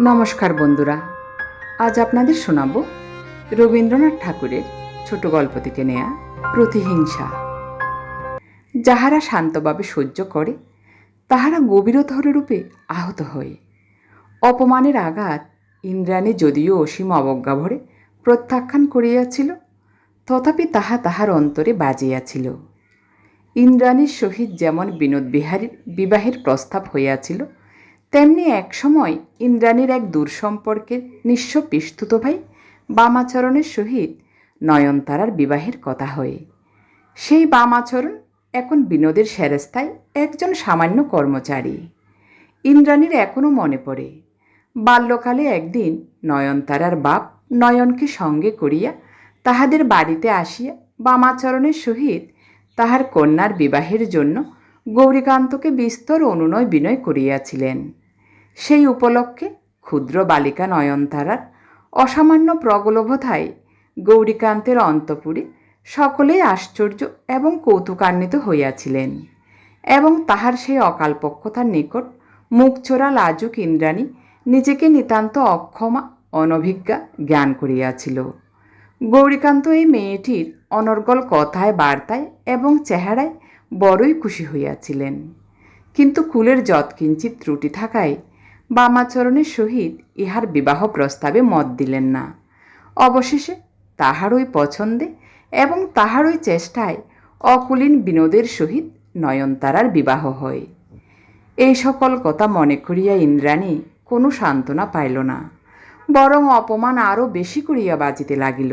নমস্কার বন্ধুরা, আজ আপনাদের শোনাব রবীন্দ্রনাথ ঠাকুরের ছোট গল্প থেকে নেয়া প্রতিহিংসা। যাহারা শান্তভাবে সহ্য করে, তাহারা গভীরতর রূপে আহত হয়। অপমানের আঘাত ইন্দ্রাণী যদিও অসীম অবজ্ঞা ভরে প্রত্যাখ্যান করিয়াছিল, তথাপি তাহা তাহার অন্তরে বাজিয়াছিল। ইন্দ্রাণীর সহিত যেমন বিনোদ বিহারীর বিবাহের প্রস্তাব হইয়াছিল তেমনি এক সময় ইন্দ্রাণীর এক দূর সম্পর্কের নিঃস্ব পিস্তুত ভাই বামাচরণের সহিত নয়নতারার বিবাহের কথা হয়। সেই বামাচরণ এখন বিনোদের সেরেস্তায় একজন সামান্য কর্মচারী। ইন্দ্রাণীর এখনও মনে পড়ে। বাল্যকালে একদিন নয়নতারার বাপ নয়নকে সঙ্গে করিয়া তাহাদের বাড়িতে আসিয়া বামাচরণের সহিত তাহার কন্যার বিবাহের জন্য গৌরীকান্তকে বিস্তর অনুনয় বিনয় করিয়াছিলেন। সেই উপলক্ষে ক্ষুদ্র বালিকা নয়নতারার অসামান্য প্রগলভতায় গৌরীকান্তের অন্তপুরে সকলেই আশ্চর্য এবং কৌতুকান্বিত হইয়াছিলেন এবং তাহার সেই অকালপক্ষতার নিকট মুখচোরা লাজুক ইন্দ্রাণী নিজেকে নিতান্ত অক্ষমা, অনভিজ্ঞা জ্ঞান করিয়াছিল। গৌরীকান্ত এই মেয়েটির অনর্গল কথায়, বার্তায় এবং চেহারায় বড়ই খুশি হইয়াছিলেন। কিন্তু কুলের যৎকিঞ্চিত ত্রুটি থাকায় বামাচরণের সহিত ইহার বিবাহ প্রস্তাবে মত দিলেন না। অবশেষে তাহার ওই পছন্দে এবং তাহার ওই চেষ্টায় অকুলীন বিনোদের সহিত নয়নতারার বিবাহ হয়। এই সকল কথা মনে করিয়া ইন্দ্রাণী কোনো সান্ত্বনা পাইল না, বরং অপমান আরও বেশি করিয়া বাজিতে লাগিল।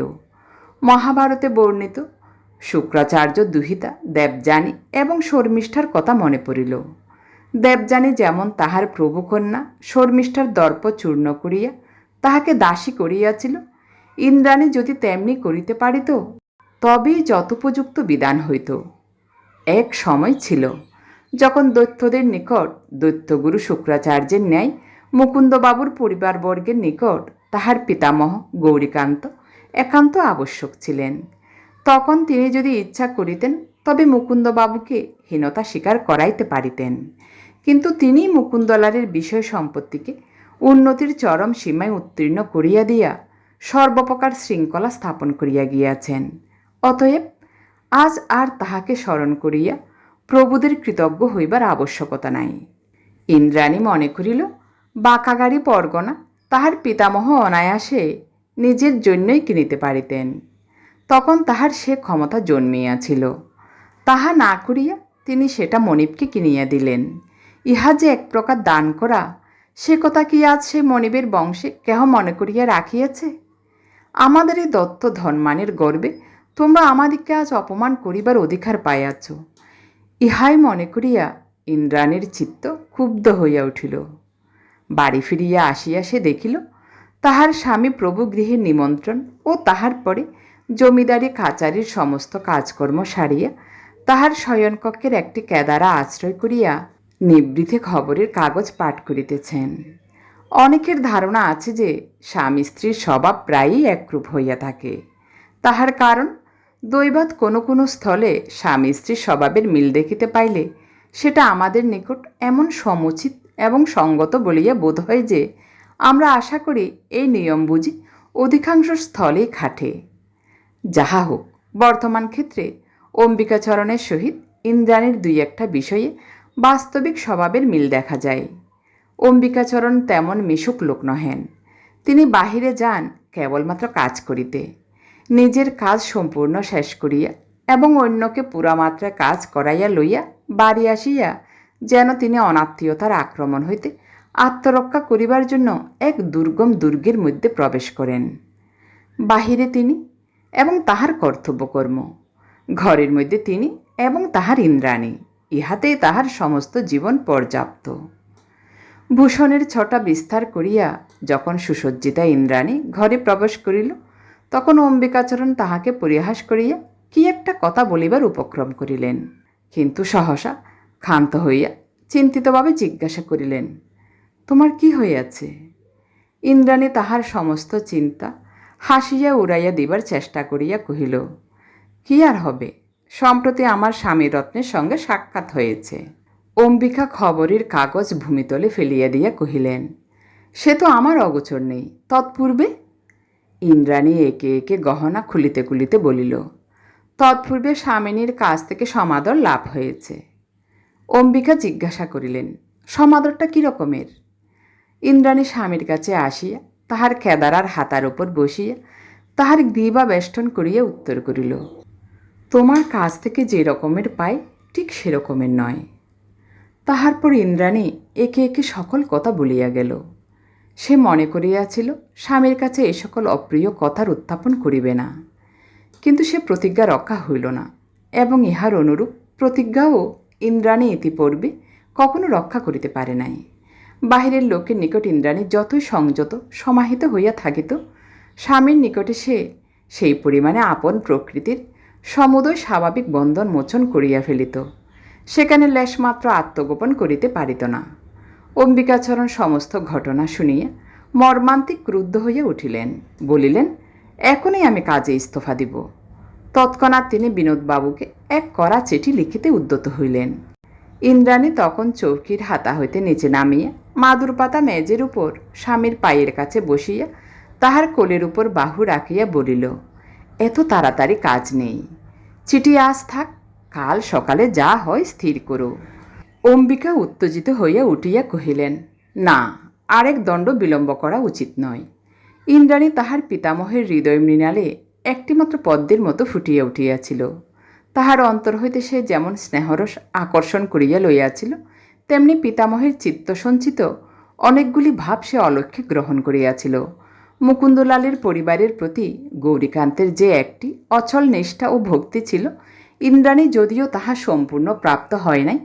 মহাভারতে বর্ণিত শুক্রাচার্য দুহিতা, দেবযানী এবং শর্মিষ্ঠার কথা মনে পড়িল। দেবযানী যেমন তাহার প্রভুকন্যা, শর্মিষ্ঠার দর্প চূর্ণ করিয়া তাহাকে দাসী করিয়াছিল, ইন্দ্রাণী যদি তেমনি করিতে পারিত, তবেই যথোপযুক্ত বিধান হইত। এক সময় ছিল, যখন দৈত্যদের নিকট, দৈত্যগুরু শুক্রাচার্যের ন্যায়, মুকুন্দবাবুর পরিবারবর্গের নিকট তাহার পিতামহ গৌরীকান্ত একান্ত আবশ্যক ছিলেন। তখন তিনি যদি ইচ্ছা করিতেন, তবে মুকুন্দবাবুকে হীনতা স্বীকার করাইতে পারিতেন। কিন্তু তিনি মুকুন্দলারের বিষয় সম্পত্তিকে উন্নতির চরম সীমায় উত্তীর্ণ করিয়া দিয়া সর্বপ্রকার শৃঙ্খলা স্থাপন করিয়া গিয়াছেন। অতএব আজ আর তাহাকে স্মরণ করিয়া প্রভুদের কৃতজ্ঞ হইবার আবশ্যকতা নাই। ইন্দ্রাণী মনে করিল বাঁকাগাড়ি পরগনা, তাহার পিতামহ অনায়াসে নিজের জন্যই কিনিতে পারিতেন। তখন তাহার সে ক্ষমতা জন্মিয়াছিল। তাহা না করিয়া তিনি সেটা মনিবকে কিনিয়া দিলেন। ইহা যে এক প্রকার দান করা, সে কথা কি আজ সে মনিবের বংশে কেহ মনে করিয়া রাখিয়াছে? আমাদের এই দত্ত ধনমানের গর্বে তোমরা আমাদিগকে আজ অপমান করিবার অধিকার পাইয়াছ। ইহাই মনে করিয়া ইন্দ্রাণীর চিত্ত ক্ষুব্ধ হইয়া উঠিল। বাড়ি ফিরিয়া আসিয়া সে দেখিল, তাহার স্বামী প্রভু গৃহের নিমন্ত্রণ ও তাহার পরে জমিদারি কাচারির সমস্ত কাজকর্ম সারিয়া তাহার শয়নকক্ষের একটি কেদারা আশ্রয় করিয়া নিবৃথে খবরের কাগজ পাঠ করিতেছেন। অনেকের ধারণা আছে যে স্বামী স্ত্রীর স্বভাব প্রায়ই একরূপ হইয়া থাকে। তাহার কারণ দৈবাত কোনো কোনো স্থলে স্বামী স্ত্রীর স্বভাবের মিল দেখিতে পাইলে সেটা আমাদের নিকট এমন সমুচিত এবং সঙ্গত বলিয়া বোধ হয় যে আমরা আশা করি এই নিয়ম বুঝি অধিকাংশ স্থলেই খাটে। যাহা হোক, বর্তমান ক্ষেত্রে অম্বিকাচরণের সহিত ইন্দ্রাণীর দুই একটা বিষয়ে বাস্তবিক স্বভাবের মিল দেখা যায়। অম্বিকাচরণ তেমন মিশুক লোক নহেন। তিনি বাহিরে যান কেবলমাত্র কাজ করিতে। নিজের কাজ সম্পূর্ণ শেষ করিয়া এবং অন্যকে পুরামাত্রায় কাজ করাইয়া লইয়া বাড়ি আসিয়া যেন তিনি অনাত্মীয়তার আক্রমণ হইতে আত্মরক্ষা করিবার জন্য এক দুর্গম দুর্গের মধ্যে প্রবেশ করেন। বাহিরে তিনি এবং তাহার কর্তব্যকর্ম। ঘরের মধ্যে তিনি এবং তাহার ইন্দ্রাণী। ইহাতেই তাহার সমস্ত জীবন পর্যাপ্ত। ভূষণের ছটা বিস্তার করিয়া যখন সুসজ্জিতা ইন্দ্রাণী ঘরে প্রবেশ করিল, তখন অম্বিকাচরণ তাহাকে পরিহাস করিয়া কি একটা কথা বলিবার উপক্রম করিলেন। কিন্তু সহসা ক্ষান্ত হইয়া চিন্তিতভাবে জিজ্ঞাসা করিলেন, তোমার কি হইয়াছে? ইন্দ্রাণী তাহার সমস্ত চিন্তা হাসিয়া উড়াইয়া দিবার চেষ্টা করিয়া কহিল, কি আর হবে? সম্প্রতি আমার স্বামী রত্নের সঙ্গে সাক্ষাৎ হয়েছে। অম্বিকা খবরের কাগজ ভূমিতলে ফেলিয়া দিয়া কহিলেন, সে তো আমার অগোচর নেই, তৎপূর্বে? ইন্দ্রাণী একে একে গহনা খুলিতে খুলিতে বলিল, তৎপূর্বে স্বামিনীর কাছ থেকে সমাদর লাভ হয়েছে। অম্বিকা জিজ্ঞাসা করিলেন, সমাদরটা কী রকমের? ইন্দ্রাণী স্বামীর কাছে আসিয়া তাহার কেদারার হাতার উপর বসিয়া তাহার গ্রীবা বেষ্টন করিয়া উত্তর করিল তোমার কাছ থেকে যে রকমের পাই, ঠিক সেরকমের নয়। তাহার পর ইন্দ্রাণী একে একে সকল কথা বলিয়া গেল। সে মনে করিয়াছিল, স্বামীর কাছে এ সকল অপ্রিয় কথার উত্থাপন করিবে না। কিন্তু সে প্রতিজ্ঞা রক্ষা হইল না, এবং ইহার অনুরূপ প্রতিজ্ঞাও ইন্দ্রাণী ইতিপূর্বে কখনো রক্ষা করিতে পারে নাই। বাহিরের লোকের নিকট ইন্দ্রাণী যতই সংযত, সমাহিত হইয়া থাকিত, স্বামীর নিকটে সে সেই পরিমাণে আপন প্রকৃতির সমুদয় স্বাভাবিক বন্ধন মোচন করিয়া ফেলিত। সেখানে লেশমাত্র আত্মগোপন করিতে পারিত না। অম্বিকাচরণ সমস্ত ঘটনা শুনিয়া মর্মান্তিক ক্রুদ্ধ হইয়া উঠিলেন। বলিলেন, এখনই আমি কাজে ইস্তফা দিব। তৎক্ষণাৎ তিনি বিনোদবাবুকে এক কড়া চিঠি লিখিতে উদ্যত হইলেন। ইন্দ্রাণী তখন চৌকির হাতা হইতে নিচে নামিয়া মাদুর পাতা মেজের উপর স্বামীর পায়ের কাছে বসিয়া তাহার কোলের উপর বাহু রাখিয়া বলিল এত তাড়াতাড়ি কাজ নেই। চিঠি আজ থাক, কাল সকালে যা হয় স্থির করো। অম্বিকা উত্তেজিত হইয়া উঠিয়া কহিলেন, না, আরেক দণ্ড বিলম্ব করা উচিত নয়। ইন্দ্রাণী তাহার পিতামহের হৃদয় মৃণালে একটিমাত্র পদ্মের মতো ফুটিয়া উঠিয়াছিল। তাহার অন্তর হইতে সে যেমন স্নেহরস আকর্ষণ করিয়া লইয়াছিল, তেমনি পিতামহের চিত্তসঞ্চিত অনেকগুলি ভাব সে অলক্ষ্যে গ্রহণ করিয়াছিল। মুকুন্দলালের পরিবারের প্রতি গৌরীকান্তের যে একটি অচল নিষ্ঠা ও ভক্তি ছিল, ইন্দ্রাণী যদিও তাহা সম্পূর্ণ প্রাপ্ত হয় নাই,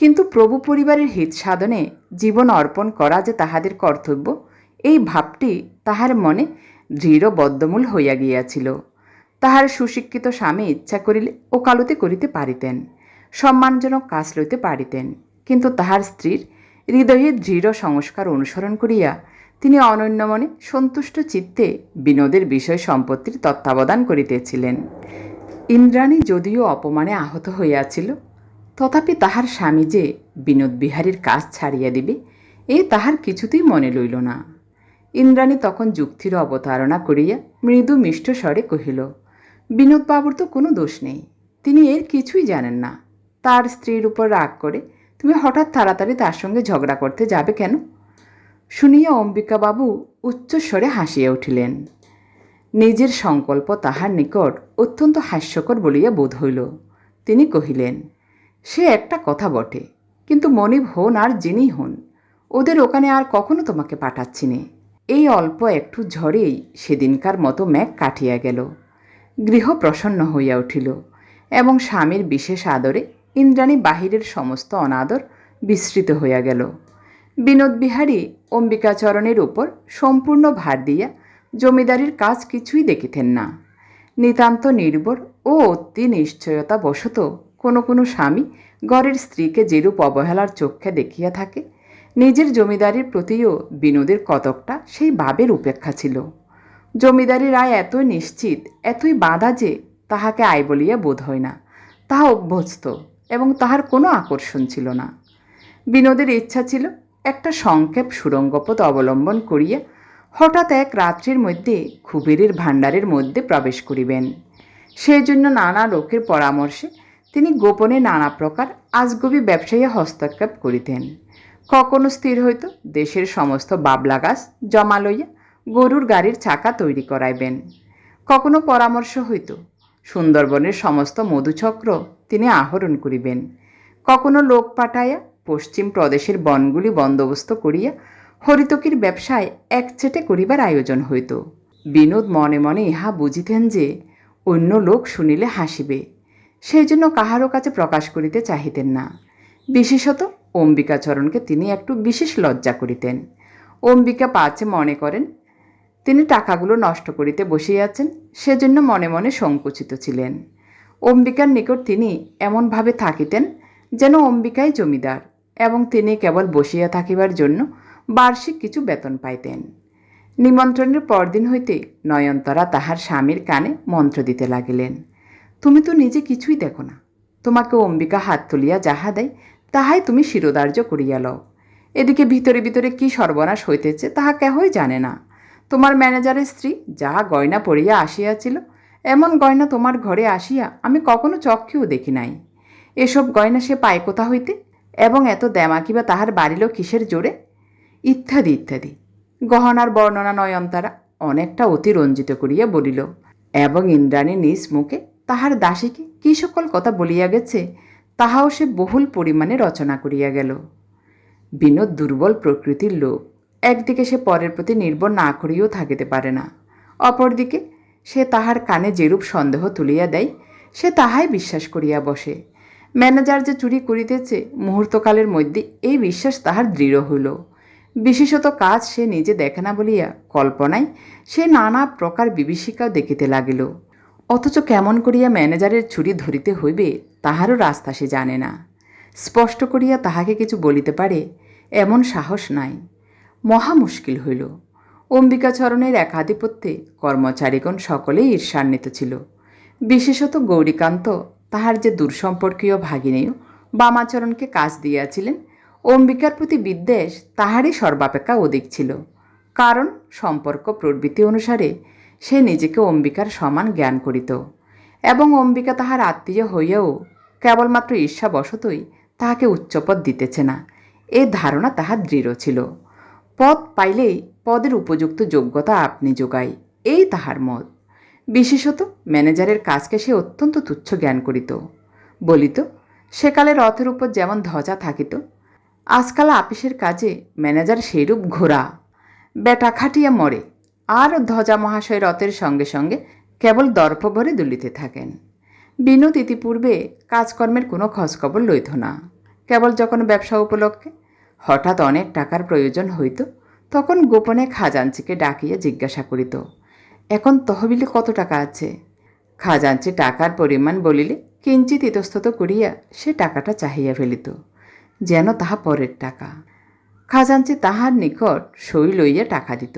কিন্তু প্রভু পরিবারের হিত সাধনে জীবন অর্পণ করা যে তাহাদের কর্তব্য, এই ভাবটি তাহার মনে দৃঢ় বদ্ধমূল হইয়া গিয়াছিল। তাহার সুশিক্ষিত স্বামী ইচ্ছা করিলে ওকালতি করিতে পারিতেন, সম্মানজনক কাজ লইতে পারিতেন, কিন্তু তাহার স্ত্রীর হৃদয়ে দৃঢ় সংস্কার অনুসরণ করিয়া তিনি অনন্য মনে সন্তুষ্ট চিত্তে বিনোদের বিষয় সম্পত্তির তত্ত্বাবধান করিতেছিলেন। ইন্দ্রাণী যদিও অপমানে আহত হইয়াছিল, তথাপি তাহার স্বামী যে বিনোদ বিহারীর কাজ ছাড়িয়া দিবে, এ তাহার কিছুতেই মনে লইল না। ইন্দ্রাণী তখন যুক্তির অবতারণা করিয়া মৃদু মিষ্ট স্বরে কহিল বিনোদবাবুর তো কোনো দোষ নেই, তিনি এর কিছুই জানেন না। তার স্ত্রীর উপর রাগ করে তুমি হঠাৎ তাড়াতাড়ি তার সঙ্গে ঝগড়া করতে যাবে কেন? শুনিয়া অম্বিকাবাবু উচ্চস্বরে হাসিয়া উঠিলেন। নিজের সংকল্প তাহার নিকট অত্যন্ত হাস্যকর বলিয়া বোধ হইল। তিনি কহিলেন, সে একটা কথা বটে, কিন্তু মনিব হন আর যিনি হন, ওদের ওখানে আর কখনো তোমাকে পাঠাচ্ছি নে। এই অল্প একটু ঝড়েই সেদিনকার মতো মেঘ কাটিয়া গেল। গৃহ প্রসন্ন হইয়া উঠিল এবং স্বামীর বিশেষ আদরে ইন্দ্রাণী বাহিরের সমস্ত অনাদর বিস্তৃত হইয়া গেল। বিনোদ বিহারী অম্বিকাচরণের উপর সম্পূর্ণ ভার দিয়া জমিদারির কাজ কিছুই দেখিতেন না। নিতান্ত নির্ভর ও অতি নিশ্চয়তা বশত কোনো কোনো স্বামী ঘরের স্ত্রীকে যেরূপ অবহেলার চক্ষে দেখিয়া থাকে, নিজের জমিদারির প্রতিও বিনোদের কতকটা সেই ভাবের উপেক্ষা ছিল। জমিদারির আয় এতই নিশ্চিত, এতই বাঁধা যে তাহাকে আয় বলিয়া বোধ হয় না, তাহা অভ্যস্ত এবং তাহার কোনো আকর্ষণ ছিল না। বিনোদের ইচ্ছা ছিল একটা সংক্ষেপ সুরঙ্গপথ অবলম্বন করিয়া হঠাৎ এক রাত্রির মধ্যে কুবেরের ভাণ্ডারের মধ্যে প্রবেশ করিবেন। সেই জন্য নানা লোকের পরামর্শে তিনি গোপনে নানা প্রকার আজগবি ব্যবসায়ী হস্তক্ষেপ করিতেন। কখনো স্থির হইত দেশের সমস্ত বাবলা গাছ জমা লইয়া গরুর গাড়ির চাকা তৈরি করাইবেন। কখনো পরামর্শ হইত সুন্দরবনের সমস্ত মধুচক্র তিনি আহরণ করিবেন। কখনো লোক পাঠাইয়া পশ্চিম প্রদেশের বনগুলি বন্দোবস্ত করিয়া হরিতকির ব্যবসায় একচেটে করিবার আয়োজন হইত। বিনোদ মনে মনে ইহা বুঝিতেন যে, অন্য লোক শুনিলে হাসিবে সেই জন্য কাহারও কাছে প্রকাশ করিতে চাহিতেন না। বিশেষত অম্বিকাচরণকে তিনি একটু বিশেষ লজ্জা করিতেন। অম্বিকা পাচে মনে করেন, তিনি টাকাগুলো নষ্ট করিতে বসিয়াছেন সেজন্য মনে মনে সংকুচিত ছিলেন। অম্বিকার নিকট তিনি এমনভাবে থাকিতেন যেন অম্বিকাই জমিদার। এবং তিনি কেবল বসিয়া থাকিবার জন্য বার্ষিক কিছু বেতন পাইতেন। নিমন্ত্রণের পরদিন হইতে নয়নতরা তাহার স্বামীর কানে মন্ত্র দিতে লাগিলেন, তুমি তো নিজে কিছুই দেখো না। তোমাকে অম্বিকা হাত তুলিয়া যাহা দেয়, তাহাই তুমি শিরোধার্য করিয়া লও। এদিকে ভিতরে ভিতরে কি সর্বনাশ হইতেছে তাহা কেহই জানে না। তোমার ম্যানেজারের স্ত্রী যাহা গয়না পরিয়া আসিয়াছিল, এমন গয়না তোমার ঘরে আসিয়া আমি কখনো চক্ষেও দেখি নাই। এসব গয়না সে পায় কোথা হইতে? এবং এত দ্যামাকি বা তাহার বাড়িল কিসের জোরে? ইত্যাদি ইত্যাদি। গহনার বর্ণনা নয়নতারা অনেকটা অতিরঞ্জিত করিয়া বলিল, এবং ইন্দ্রাণী নিজ মুখে তাহার দাসীকে কী সকল কথা বলিয়া গেছে, তাহাও সে বহুল পরিমাণে রচনা করিয়া গেল। বিনোদ দুর্বল প্রকৃতির লোক, একদিকে সে পরের প্রতি নির্ভর না করিয়াও থাকিতে পারে না। অপরদিকে সে তাহার কানে যেরূপ সন্দেহ তুলিয়া দেয়, সে তাহাই বিশ্বাস করিয়া বসে। ম্যানেজার যে চুরি করিতেছে মুহূর্তকালের মধ্যে এই বিশ্বাস তাহার দৃঢ় হইল। বিশেষত কাজ সে নিজে দেখে না বলিয়া কল্পনায় সে নানা প্রকার বিভীষিকা দেখিতে লাগিল। অথচ কেমন করিয়া ম্যানেজারের ছুরি ধরিতে হইবে তাহারও রাস্তা সে জানে না। স্পষ্ট করিয়া তাহাকে কিছু বলিতে পারে এমন সাহস নাই। মহা মুশকিল হইল। অম্বিকাচরণের একাধিপত্যে কর্মচারীগণ সকলেই ঈর্ষান্বিত ছিল। বিশেষত গৌরীকান্ত তাহার যে দূরসম্পর্কীয় ভাগিনেয় বামাচরণকে কাজ দিয়াছিলেন, অম্বিকার প্রতি বিদ্বেষ তাহারই সর্বাপেক্ষা অধিক ছিল। কারণ সম্পর্ক প্রবৃত্তি অনুসারে সে নিজেকে অম্বিকার সমান জ্ঞান করিত এবং অম্বিকা তাহার আত্মীয় হইয়াও কেবলমাত্র ঈর্ষাবশতই তাহাকে উচ্চপদ দিতেছে না। এ ধারণা তাহার দৃঢ় ছিল। পদ পাইলেই পদের উপযুক্ত যোগ্যতা আপনি যোগাই, এই তাহার মত। বিশেষত ম্যানেজারের কাজকে সে অত্যন্ত তুচ্ছ জ্ঞান করিত। বলিত সেকালে রথের উপর যেমন ধ্বজা থাকিত, আজকাল আপিসের কাজে ম্যানেজার সেইরূপ ঘোরা। বেটা খাটিয়া মরে, আর ধ্বজা মহাশয় রথের সঙ্গে সঙ্গে কেবল দর্প ভরে দুলিতে থাকেন। বিনোদ ইতিপূর্বে কাজকর্মের কোনো খোঁজখবর লইত না। কেবল যখন ব্যবসা উপলক্ষে হঠাৎ অনেক টাকার প্রয়োজন হইত, তখন গোপনে খাজাঞ্চিকে ডাকিয়া জিজ্ঞাসা করিত এখন তহবিলে কত টাকা আছে? খাজাঞ্চি টাকার পরিমাণ বলিলে কিঞ্চিত ইতস্তত করিয়া সে টাকাটা চাহিয়া ফেলিত, যেন তাহা পরের টাকা। খাজাঞ্চি তাহার নিকট সই লইয়া টাকা দিত।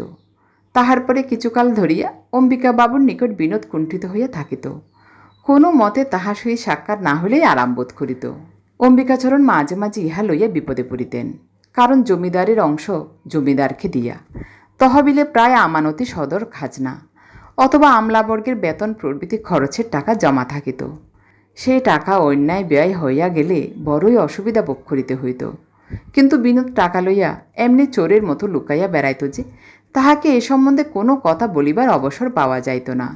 তাহার পরে কিছুকাল ধরিয়া অম্বিকা বাবুর নিকট বিনোদ কুণ্ঠিত হইয়া থাকিত। কোনো মতে তাহার সহিত সাক্ষাৎ না হলেই আরাম বোধ করিত। অম্বিকাচরণ মাঝে মাঝে ইহা লইয়া বিপদে পড়িতেন, কারণ জমিদারের অংশ জমিদারকে দিয়া। তহবিলে প্রায় আমানতি সদর খাজনা। অথবা আমলাবর্গের বেতন প্রভৃতি খরচের টাকা জমা থাকিত। সেই টাকা অন্যায় ব্যয় হইয়া গেলে বড়ই অসুবিধা ভোগ করিতে হইত। কিন্তু বিনোদ টাকা লইয়া এমনি চোরের মতো লুকাইয়া বেড়াইত যে, তাহাকে এ সম্বন্ধে কোনো কথা বলিবার অবসর পাওয়া যাইত না।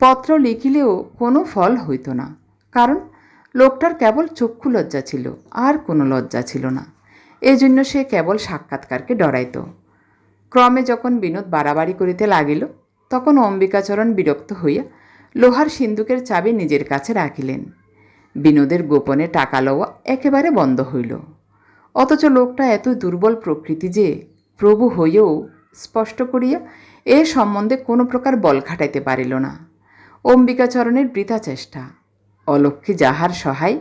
পত্র লিখিলেও কোনো ফল হইত না। কারণ লোকটার কেবল চক্ষু লজ্জা ছিল, আর কোনো লজ্জা ছিল না। এজন্য সে কেবল সাক্ষাৎকারকে ডরাইত। ক্রমে যখন বিনোদ বাড়াবাড়ি করিতে লাগিল তখন অম্বিকাচরণ বিরক্ত হইয়া লোহার সিন্দুকের চাবি নিজের কাছে রাখিলেন। বিনোদের গোপনে টাকা লওয়া একেবারে বন্ধ হইল। অথচ লোকটা এত দুর্বল প্রকৃতি যে প্রভু হইয়াও স্পষ্ট করিয়া এ সম্বন্ধে কোনো প্রকার বল খাটাইতে পারিল না। অম্বিকাচরণের বৃথা চেষ্টা। অলক্ষী যাহার সহায়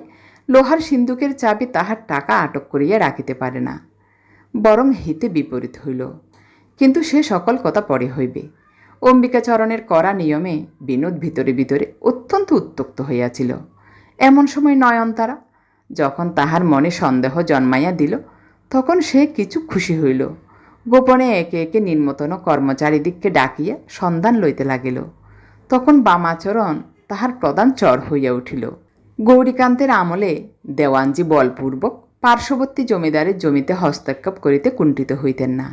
লোহার সিন্দুকের চাবি তাহার টাকা আটক করিয়া রাখিতে পারে না। বরং হিতে বিপরীত হইল। কিন্তু সে সকল কথা পরে হইবে। অম্বিকাচরণের করা নিয়মে বিনোদ ভিতরে ভিতরে অত্যন্ত উত্তক্ত হইয়াছিল। এমন সময় নয়নতারা যখন তাহার মনে সন্দেহ জন্মাইয়া দিল, তখন সে কিছু খুশি হইল। গোপনে একে একে নিম্নতন কর্মচারীদিগকে ডাকিয়া সন্ধান লইতে লাগিল। তখন বামাচরণ তাহার প্রধান চর হইয়া উঠিল। গৌরীকান্তের আমলে দেওয়ানজি বলপূর্বক পার্শ্ববর্তী জমিদারের জমিতে হস্তক্ষেপ করিতে কুণ্ঠিত হইতেন না।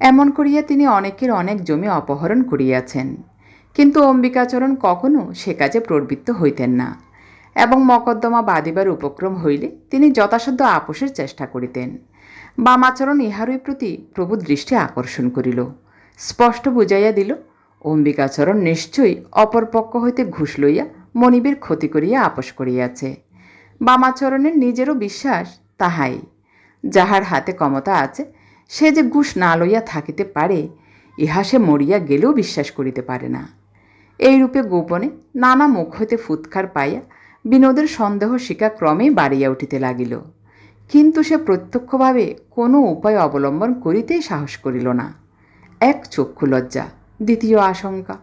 এমন করিয়া তিনি অনেকের অনেক জমি অপহরণ করিয়াছেন। কিন্তু অম্বিকাচরণ কখনো সে কাজে প্রবৃত্ত হইতেন না এবং মকদ্দমা বাঁধিবার উপক্রম হইলে তিনি যথাসাধ্য আপোষের চেষ্টা করিতেন। বামাচরণ ইহারই প্রতি প্রভু দৃষ্টি আকর্ষণ করিল। স্পষ্ট বুঝাইয়া দিল, অম্বিকাচরণ নিশ্চয়ই অপর পক্ষ হইতে ঘুষ লইয়া মনিবের ক্ষতি করিয়া আপোষ করিয়াছে। বামাচরণের নিজেরও বিশ্বাস তাহাই। যাহার হাতে ক্ষমতা আছে সে যে ঘুষ না লইয়া থাকিতে পারে, ইহা সে মরিয়া গেলেও বিশ্বাস করিতে পারে না। এইরূপে গোপনে নানা মুখ হইতে ফুৎকার পাইয়া বিনোদের সন্দেহ শিকা ক্রমেই বাড়িয়া উঠিতে লাগিল। কিন্তু সে প্রত্যক্ষভাবে কোনো উপায় অবলম্বন করিতেই সাহস করিল না। এক চক্ষু লজ্জা, দ্বিতীয় আশঙ্কা,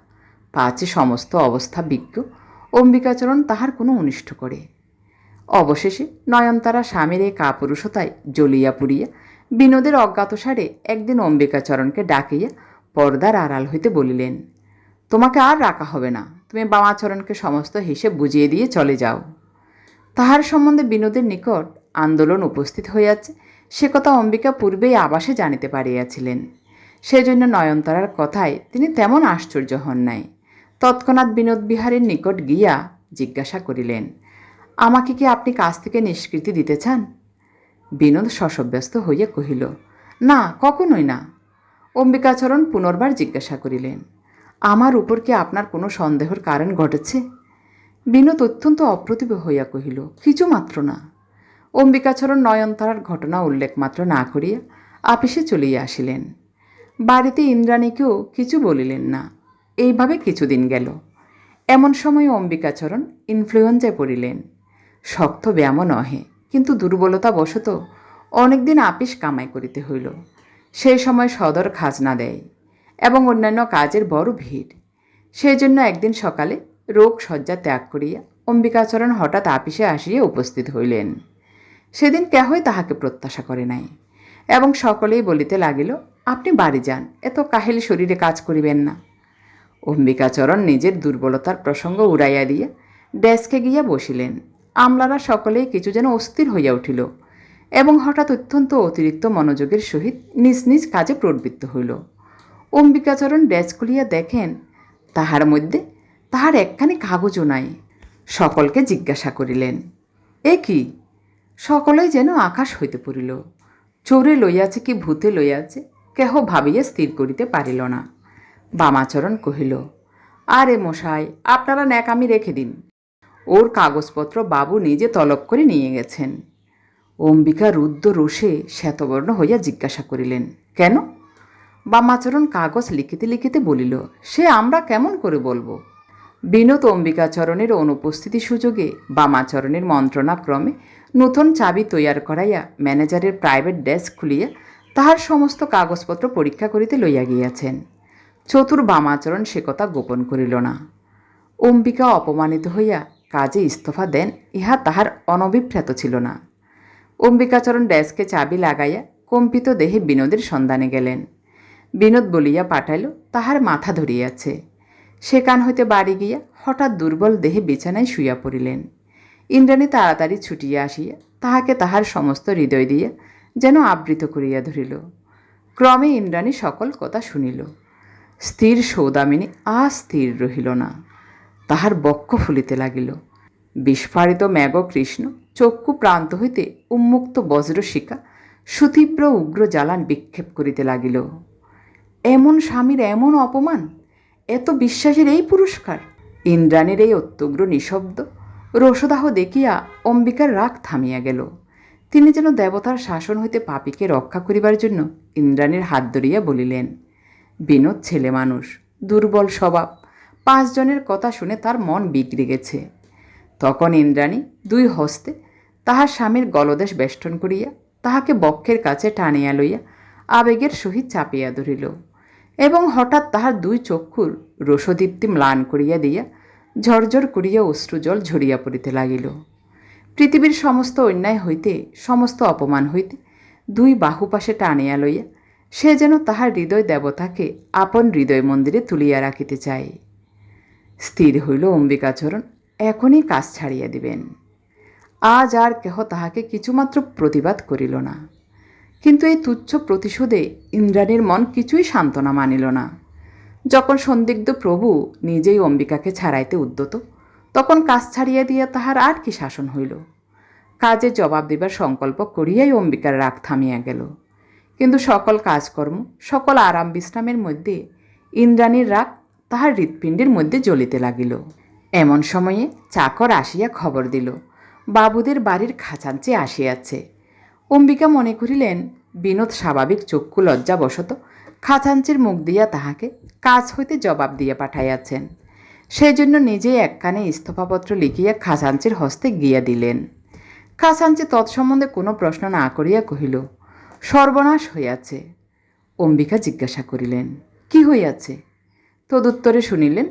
পাঁচে সমস্ত অবস্থা বিজ্ঞ, অম্বিকাচরণ তাহার কোনো অনিষ্ট করে। অবশেষে নয়নতারা স্বামীর এই কাপুরুষতায় জ্বলিয়া পুড়িয়া বিনোদের অজ্ঞাতসারে একদিন অম্বিকাচরণকে ডাকিয়া পর্দার আড়াল হইতে বলিলেন, তোমাকে আর রাখা হবে না। তুমি বামাচরণকে সমস্ত হিসেব বুঝিয়ে দিয়ে চলে যাও। তাহার সম্বন্ধে বিনোদের নিকট আন্দোলন উপস্থিত হইয়াছে। সে কথা অম্বিকা পূর্বেই আবাসে জানিতে পারিয়াছিলেন। সেজন্য নয়নতারার কথায় তিনি তেমন আশ্চর্য হন নাই। তৎক্ষণাৎ বিনোদ বিহারীর নিকট গিয়া জিজ্ঞাসা করিলেন, আমাকে কি আপনি কাজ থেকে নিষ্কৃতি দিতে চান? বিনোদ শশব্যস্ত হইয়া কহিল, না, কখনোই না। অম্বিকাচরণ পুনর্বার জিজ্ঞাসা করিলেন, আমার উপর কি আপনার কোনো সন্দেহের কারণ ঘটেছে? বিনোদ অত্যন্ত অপ্রতিভ হইয়া কহিল কিছু মাত্র না। অম্বিকাচরণ নয়নতারার ঘটনা উল্লেখ মাত্র না করিয়া আপিসে চলিয়া আসিলেন। বাড়িতে ইন্দ্রাণীকেও কিছু বলিলেন না, এইভাবে কিছুদিন গেল। এমন সময় অম্বিকাচরণ ইনফ্লুয়েঞ্জায় পড়িলেন। শক্ত ব্যায়ামও নহে। কিন্তু দুর্বলতা বশত অনেকদিন আপিস কামাই করিতে হইল। সেই সময় সদর খাজনা দেয় এবং অন্যান্য কাজের বড় ভিড়। সেই জন্য একদিন সকালে রোগ শয্যা ত্যাগ করিয়া অম্বিকাচরণ হঠাৎ আপিসে আসিয়া উপস্থিত হইলেন। সেদিন কেহই তাহাকে প্রত্যাশা করে নাই এবং সকলেই বলিতে লাগিল, আপনি বাড়ি যান, এত কাহিল শরীরে কাজ করিবেন না। অম্বিকাচরণ নিজের দুর্বলতার প্রসঙ্গ উড়াইয়া দিয়া ডেস্কে গিয়া বসিলেন। আমলারা সকলেই কিছু যেন অস্থির হইয়া উঠিল এবং হঠাৎ অত্যন্ত অতিরিক্ত মনোযোগের সহিত নিজ নিজ কাজে প্রবৃত্ত হইল। অম্বিকাচরণ ডেস্ক খুলিয়া দেখেন, তাহার মধ্যে তাহার একখানি কাগজও নাই। সকলকে জিজ্ঞাসা করিলেন, এ কি? সকলেই যেন আকাশ হইতে পড়িল। চোরে লইয়াছে কি ভূতে লইয়াছে? কেহ ভাবিয়া স্থির করিতে পারিল না। বামাচরণ কহিল, আরে মশাই, আপনারা ন্যাক আমি রেখে দিন। ওর কাগজপত্র বাবু নিজে তলব করে নিয়ে গেছেন। অম্বিকা রুদ্র রোষে শ্বেতবর্ণ হইয়া জিজ্ঞাসা করিলেন, কেন? বামাচরণ কাগজ লিখিতে লিখিতে বলিল, সে আমরা কেমন করে বলব? বিনোদ অম্বিকাচরণের অনুপস্থিতি সুযোগে বামাচরণের মন্ত্রণাক্রমে নূতন চাবি তৈয়ার করাইয়া ম্যানেজারের প্রাইভেট ডেস্ক খুলিয়া তাহার সমস্ত কাগজপত্র পরীক্ষা করিতে লইয়া গিয়াছেন। চতুর বামাচরণ সে কথা গোপন করিল না। অম্বিকা অপমানিত হইয়া কাজে ইস্তফা দেন, ইহা তাহার অনভিপ্রেত ছিল না। অম্বিকাচরণ ডেস্কে চাবি লাগাইয়া কম্পিত দেহে বিনোদের সন্ধানে গেলেন। বিনোদ বলিয়া পাঠাইল, তাহার মাথা ধরিয়াছে। সেকান হইতে বাড়ি গিয়া হঠাৎ দুর্বল দেহে বিছানায় শুইয়া পড়িলেন। ইন্দ্রাণী তাড়াতাড়ি ছুটিয়া আসিয়া তাহাকে তাহার সমস্ত হৃদয় দিয়া যেন আবৃত করিয়া ধরিল। ক্রমে ইন্দ্রাণী সকল কথা শুনিল। স্থির সৌদামিনী স্থির রহিল না। তাহার বক্ষ ফুলিতে লাগিল। বিস্ফারিত মেঘ কৃষ্ণ চক্ষু প্রান্ত হইতে উন্মুক্ত বজ্রশিকা সুতীব্র উগ্র জ্বালান বিক্ষেপ করিতে লাগিল। এমন স্বামীর এমন অপমান? এত বিশ্বাসের এই পুরস্কার? ইন্দ্রাণীর এই অত্যগ্র নিঃশব্দ রসদাহ দেখিয়া অম্বিকার রাগ থামিয়া গেল। তিনি যেন দেবতার শাসন হইতে পাপীকে রক্ষা করিবার জন্য ইন্দ্রাণীর হাত ধরিয়া বলিলেন, বিনোদ ছেলে মানুষ, দুর্বল স্বভাব পাঁচজনের কথা শুনে তার মন বিগড়ে গেছে। তখন ইন্দ্রাণী দুই হস্তে তাহার স্বামীর গলদেশ বেষ্টন করিয়া তাহাকে বক্ষের কাছে টানিয়া লইয়া আবেগের সহিত চাপিয়া ধরিল এবং হঠাৎ তাহার দুই চক্ষুর রসদীপ্তি ম্লান করিয়া দিয়া ঝরঝর করিয়া অশ্রুজল ঝরিয়া পড়িতে লাগিল। পৃথিবীর সমস্ত অন্যায় হইতে, সমস্ত অপমান হইতে দুই বাহু পাশে টানিয়া লইয়া সে যেন তাহার হৃদয় দেবতাকে আপন হৃদয় মন্দিরে তুলিয়া রাখিতে চায়। স্থির হইল অম্বিকাচরণ। এখনই কাজ ছাড়িয়া দিবেন। আজ আর কেহ তাহাকে কিছুমাত্র প্রতিবাদ করিল না। কিন্তু এই তুচ্ছ প্রতিশোধে ইন্দ্রাণীর মন কিছুই সান্ত্বনা মানিল না। যখন সন্দিগ্ধ প্রভু নিজেই অম্বিকাকে ছাড়াইতে উদ্যত, তখন কাজ ছাড়িয়া দিয়া তাহার আর কি শাসন হইল? কাজে জবাব দিবার সংকল্প করিয়াই অম্বিকার রাগ থামিয়া গেল। কিন্তু সকল কাজকর্ম, সকল আরাম বিশ্রামের মধ্যে ইন্দ্রাণীর রাগ তাহার হৃৎপিণ্ডের মধ্যে জ্বলিতে লাগিল। এমন সময়ে চাকর আসিয়া খবর দিল, বাবুদের বাড়ির খাঁচাঞ্চে আসিয়াছে। অম্বিকা মনে করিলেন, বিনোদ স্বাভাবিক চক্ষু লজ্জাবশত খাঁচাঞ্চির মুখ দিয়া তাহাকে কাজ হইতে জবাব দিয়া পাঠাইয়াছেন। সেই জন্য নিজেই একখানে ইস্তফাপত্র লিখিয়া খাজাঞ্চির হস্তে গিয়া দিলেন। খাজাঞ্চি তৎসম্বন্ধে কোনো প্রশ্ন না করিয়া কহিল, সর্বনাশ হইয়াছে। অম্বিকা জিজ্ঞাসা করিলেন, কি হইয়াছে? তদুত্তরে শুনিলেন,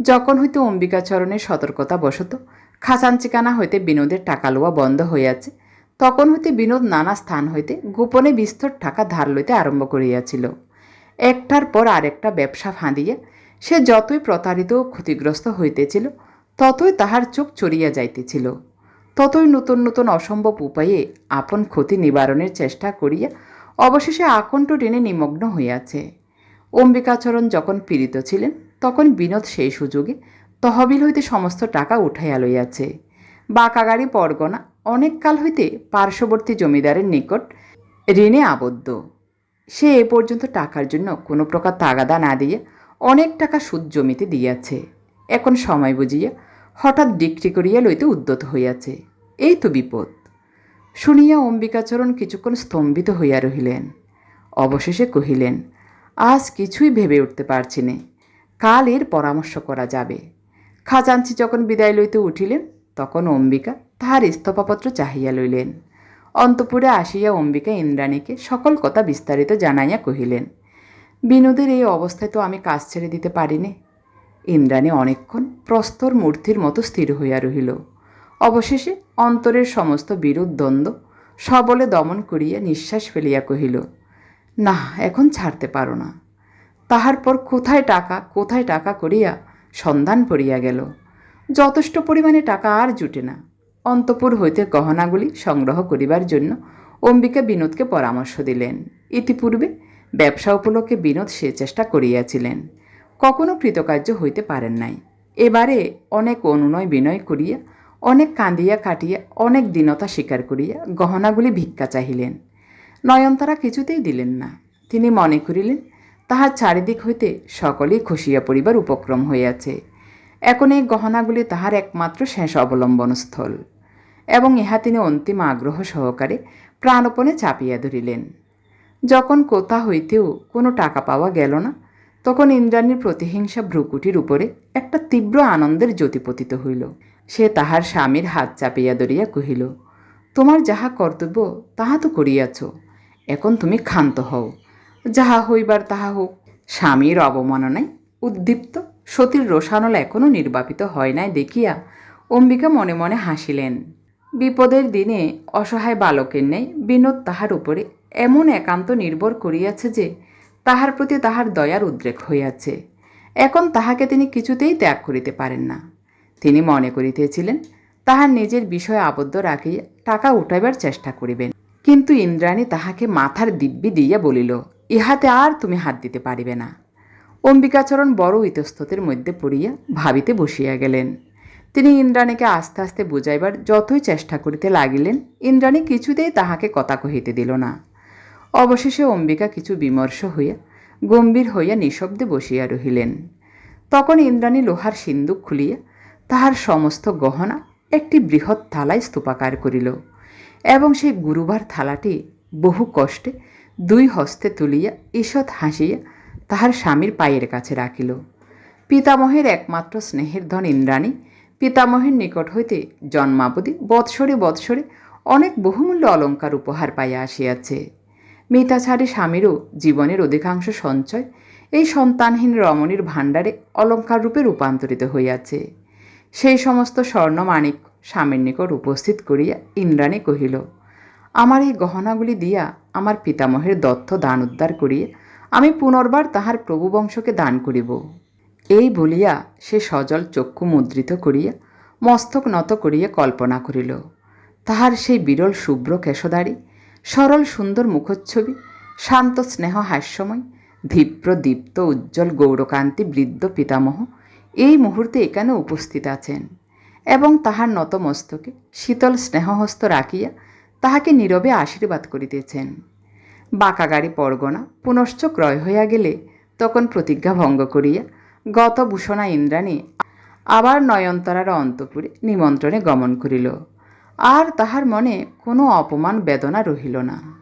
যখন হইতে অম্বিকাচরণের সতর্কতা বশত খাসান চিকানা হইতে বিনোদের টাকা লওয়া বন্ধ হইয়াছে, তখন হইতে বিনোদ নানা স্থান হইতে গোপনে বিস্তর টাকা ধার লইতে আরম্ভ করিয়াছিল। একটার পর আরেকটা ব্যবসা ফাঁদিয়া সে যতই প্রতারিত ও ক্ষতিগ্রস্ত হইতেছিল, ততই তাহার চোখ চড়িয়া যাইতেছিল। ততই নতুন নতুন অসম্ভব উপায়ে আপন ক্ষতি নিবারণের চেষ্টা করিয়া অবশেষে আকণ্ঠ টেনে নিমগ্ন হইয়াছে। অম্বিকাচরণ যখন পীড়িত ছিলেন, তখন বিনোদ সেই সুযোগে তহবিল হইতে সমস্ত টাকা উঠাইয়া লইয়াছে। বাঁকাগাড়ি, পরগনা, অনেক কাল হইতে পার্শ্ববর্তী জমিদারের নিকট ঋণে আবদ্ধ। সে এ পর্যন্ত টাকার জন্য কোনো প্রকার তাগাদা না দিয়ে অনেক টাকা সুদ জমিতে দিয়াছে। এখন সময় বুঝিয়া হঠাৎ ডিক্রি করিয়া লইতে উদ্যত হইয়াছে। এই তো বিপদ। শুনিয়া অম্বিকাচরণ কিছুক্ষণ স্তম্ভিত হইয়া রহিলেন। অবশেষে কহিলেন আজ কিছুই ভেবে উঠতে পারছি নে। কাল এর পরামর্শ করা যাবে। খাজাঞ্চি যখন বিদায় লইতে উঠিলেন, তখন অম্বিকা তাহার ইস্তফাপত্র চাহিয়া লইলেন। অন্তপুরে আসিয়া অম্বিকা ইন্দ্রাণীকে সকল কথা বিস্তারিত জানাইয়া কহিলেন, বিনোদের এই অবস্থায় তো আমি কাজ ছেড়ে দিতে পারিনি ইন্দ্রাণী অনেকক্ষণ প্রস্তর মূর্তির মতো স্থির হইয়া রহিল। অবশেষে অন্তরের সমস্ত বিরোধ দ্বন্দ্ব সবলে দমন করিয়া নিঃশ্বাস ফেলিয়া কহিল না, এখন ছাড়তে পারো না। তাহার পর কোথায় টাকা কোথায় টাকা করিয়া সন্ধান পড়িয়া গেল। যথেষ্ট পরিমাণে টাকা আর জুটে না। অন্তপুর হইতে গহনাগুলি সংগ্রহ করিবার জন্য অম্বিকা বিনোদকে পরামর্শ দিলেন। ইতিপূর্বে ব্যবসা উপলক্ষে বিনোদ সে চেষ্টা করিয়াছিলেন। কখনো কৃতকার্য হইতে পারেন নাই। এবারে অনেক অনুনয় বিনয় করিয়া, অনেক কাঁদিয়া কাটিয়া, অনেক দীনতা স্বীকার করিয়া গহনাগুলি ভিক্ষা চাহিলেন। নয়নতারা কিছুতেই দিলেন না। তিনি মনে করিলেন, তাহার চারিদিক হইতে সকলেই খসিয়া পড়িবার উপক্রম হইয়াছে। এখন এই গহনাগুলি তাহার একমাত্র শেষ অবলম্বনস্থল। এবং ইহা তিনি অন্তিম আগ্রহ সহকারে প্রাণপণে চাপিয়া ধরিলেন। যখন কোথা হইতেও কোনো টাকা পাওয়া গেল না, তখন ইন্দ্রাণীর প্রতিহিংসা ভ্রুকুটির উপরে একটা তীব্র আনন্দের জ্যোতিপতিত হইল। সে তাহার স্বামীর হাত চাপিয়া ধরিয়া কহিল, তোমার যাহা কর্তব্য, তাহা তো করিয়াছ। এখন তুমি ক্ষান্ত হও। যাহা হইবার তাহা হোক। স্বামীর অবমাননায় উদ্দীপ্ত। সতীর রোষানল এখনও নির্বাপিত হয় নাই দেখিয়া অম্বিকা মনে মনে হাসিলেন। বিপদের দিনে অসহায় বালকের ন্যায় বিনোদ তাহার উপরে এমন একান্ত নির্ভর করিয়াছে যে তাহার প্রতি তাহার দয়ার উদ্রেক হইয়াছে। এখন তাহাকে তিনি কিছুতেই ত্যাগ করিতে পারেন না। তিনি মনে করিতেছিলেন, তাহার নিজের বিষয়ে আবদ্ধ রাখিয়া টাকা উঠাইবার চেষ্টা করিবেন। কিন্তু ইন্দ্রাণী তাহাকে মাথার দিব্যি দিয়া বলিল, ইহাতে আর তুমি হাত দিতে পারিবে না। অম্বিকাচরণ বড় ইতস্ততের মধ্যে পড়িয়া ভাবিতে বসিয়া গেলেন। তিনি ইন্দ্রাণীকে আস্তে আস্তে বুঝাইবার যতই চেষ্টা করিতে লাগিলেন, ইন্দ্রাণী কিছুতেই তাহাকে কথা কহিতে দিল না। অবশেষে অম্বিকা কিছু বিমর্ষ হইয়া গম্ভীর হইয়া নিঃশব্দে বসিয়া রহিলেন। তখন ইন্দ্রাণী লোহার সিন্দুক খুলিয়া তাহার সমস্ত গহনা একটি বৃহৎ থালায় স্তূপাকার করিল। এবং সেই গুরুবার থালাটি বহু কষ্টে দুই হস্তে তুলিয়া, ঈষৎ হাসিয়া তাহার স্বামীর পায়ের কাছে রাখিল। পিতামহের একমাত্র স্নেহের ধন ইন্দ্রাণী, পিতামহের নিকট হইতে জন্মাবধি বৎসরে বৎসরে অনেক বহুমূল্য অলঙ্কার উপহার পাইয়া আসিয়াছে। মিতাছাড়ি স্বামীরও জীবনের অধিকাংশ সঞ্চয় এই সন্তানহীন রমণীর ভাণ্ডারে অলঙ্কার রূপে রূপান্তরিত হইয়াছে। সেই সমস্ত স্বর্ণ মাণিক স্বামীর নিকট উপস্থিত করিয়া ইন্দ্রাণী কহিল, আমার এই গহনাগুলি দিয়া আমার পিতামহের দত্ত দান উদ্ধার করিয়া আমি পুনর্বার তাহার প্রভুবংশকে দান করিব। এই বলিয়া সে সজল চক্ষু মুদ্রিত করিয়া মস্তক নত করিয়া কল্পনা করিল। তাহার সেই বিরল শুভ্র কেশদারি, সরল সুন্দর মুখচ্ছবি, শান্ত স্নেহ হাস্যময়, ধীপ্র দীপ্ত উজ্জ্বল গৌরকান্তি বৃদ্ধ পিতামহ এই মুহূর্তে এখানে উপস্থিত আছেন। এবং তাহার নতমস্তকে শীতল স্নেহহস্ত রাখিয়া তাহাকে নীরবে আশীর্বাদ করিতেছেন। বাঁকা গাড়ি পরগনা পুনশ্চ ক্রয় হইয়া গেলে তখন প্রতিজ্ঞা ভঙ্গ করিয়া গত ভূষণা ইন্দ্রাণী আবার নয়নতারার অন্তপুরে নিমন্ত্রণে গমন করিল। আর তাহার মনে কোনো অপমান, বেদনা রহিল না।